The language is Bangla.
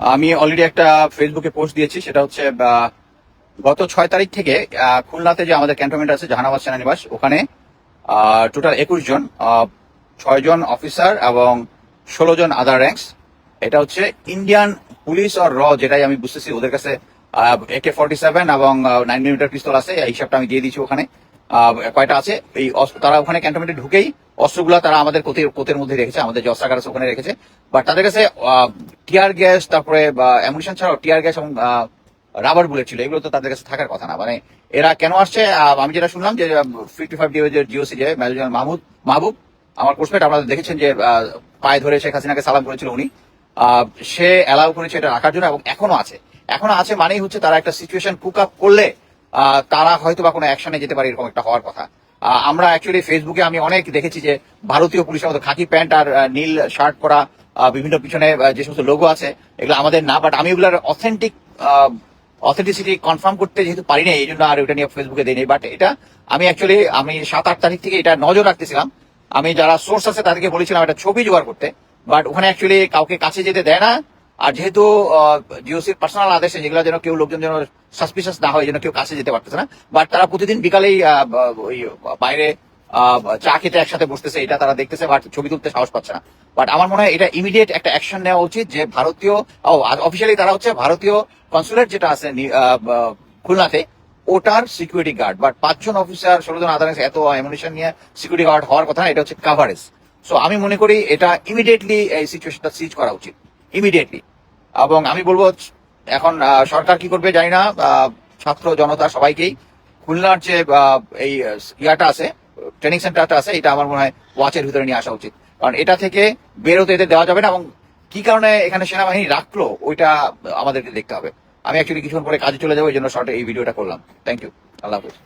আমি অলরেডি একটা ফেসবুকে পোস্ট দিয়েছি, সেটা হচ্ছে গত ছয় তারিখ থেকে খুলনাতে যে আমাদের ক্যান্টনমেন্ট আছে, জাহানাবাদ সেনানিবাস, ওখানে টোটাল একুশ জন ছয় জন অফিসার এবং ষোলো জন আদার র্যাঙ্কস এটা হচ্ছে ইন্ডিয়ান পুলিশ আর র যেটাই আমি বুঝতেছি, ওদের কাছে একে ফর্টি সেভেন এবং নাইন মিলিমিটার পিস্তল আছে, এই হিসাবটা আমি দিয়ে দিয়েছি ওখানে। কয়টা আছে? এই তারা ওখানে ক্যান্টনমেন্টে ঢুকেই অস্ত্রগুলা তারা আমাদের কোতের কোতের মধ্যে রেখেছে, আমাদের যে অস্ত্রাগার আছে ওখানে রেখেছে। বাট তাদের কাছে টিয়ার গ্যাস, তারপরে অ্যামুনিশন ছাড়াও টিয়ার গ্যাস এবং রাবার বুলেট ছিল, এগুলো তো তাদের কাছে থাকার কথা না। মানে এরা কেন আসছে? আমি যেটা শুনলাম যে ফিফটি ফাইভ ডিওজের জিওসি যে জেনারেল মাহমুদ মাহবুব, আমার কোর্সমেট আপনারা দেখেছেন যে পায়ে ধরে শেখ হাসিনাকে সালাম করেছিল উনি। সে অ্যালাউ করেছে এটা রাখার জন্য এবং এখনও আছে। এখনও আছে মানেই হচ্ছে তারা একটা সিচুয়েশন কুক আপ করলে তারা হয়তো বা কোনো অ্যাকশনে যেতে পারে এরকম একটা হওয়ার কথা। আমরা অ্যাকচুয়ালি ফেসবুকে আমি অনেক দেখেছি যে, ভারতীয় পুলিশের মতো খাকি প্যান্ট আর নীল শার্ট পরা বিভিন্ন পিছনে যে সমস্ত লোগো আছে, এগুলো আমাদের না বাট আমি এগুলোর অথেন্টিক অথেন্টিসিটি কনফার্ম করতে যেহেতু পারি না এই জন্য আর ওটা নিয়ে ফেসবুকে দিই বাট এটা আমি অ্যাকচুয়ালি আমি সাত আট তারিখ থেকে এটা নজর রাখতেছিলাম। আমি যারা সোর্স আছে তাদেরকে বলেছিলাম একটা ছবি জোগাড় করতে বাট ওখানে অ্যাকচুয়ালি কাউকে কাছে যেতে দেয় না। আর যেহেতু জিওসির পার্সোনাল আদেশে যেগুলো যেন কেউ লোকজন যেন সাসপিশাস না হয়, যেন কেউ কাছে যেতে পারতেছে না বাট তারা প্রতিদিন বিকালেই ওই বাইরে চা খেতে একসাথে বসতেছে, এটা তারা দেখতেছে বাট ছবি তুলতে সাহস পাচ্ছে না। বাট আমার মনে হয় এটা ইমিডিয়েট একটা অ্যাকশন নেওয়া উচিত যে ভারতীয় অফিসিয়ালি তারা হচ্ছে ভারতীয় কনসুলেট যেটা আছে খুলনাতে, ওটার সিকিউরিটি গার্ড বাট পাঁচজন অফিসার ষোলো জন আদার এত অ্যামুনিশন নিয়ে সিকিউরিটি গার্ড হওয়ার কথা না, এটা হচ্ছে কাভারেজ সো আমি মনে করি এটা ইমিডিয়েটলি এই সিচুয়েশনটা সিজ করা উচিত। ইমিডিয়েটলি এবং আমি বলব, এখন সরকার কি করবে জানি না ছাত্র জনতা সবাইকেই, খুলনার যে এই ইয়াটা আছে ট্রেনিং সেন্টারটা আছে, এটা আমার মনে হয় ওয়াচের ভিতরে নিয়ে আসা উচিত। কারণ এটা থেকে বেরোতে এদের দেওয়া যাবে না এবং কি কারণে এখানে সেনাবাহিনী রাখল, ওইটা আমাদেরকে দেখতে হবে। আমি অ্যাকচুয়ালি কিছুক্ষণ পরে কাজে চলে যাব, এই জন্য শর্টে এই ভিডিওটা করলাম। Thank you Allah Hafiz.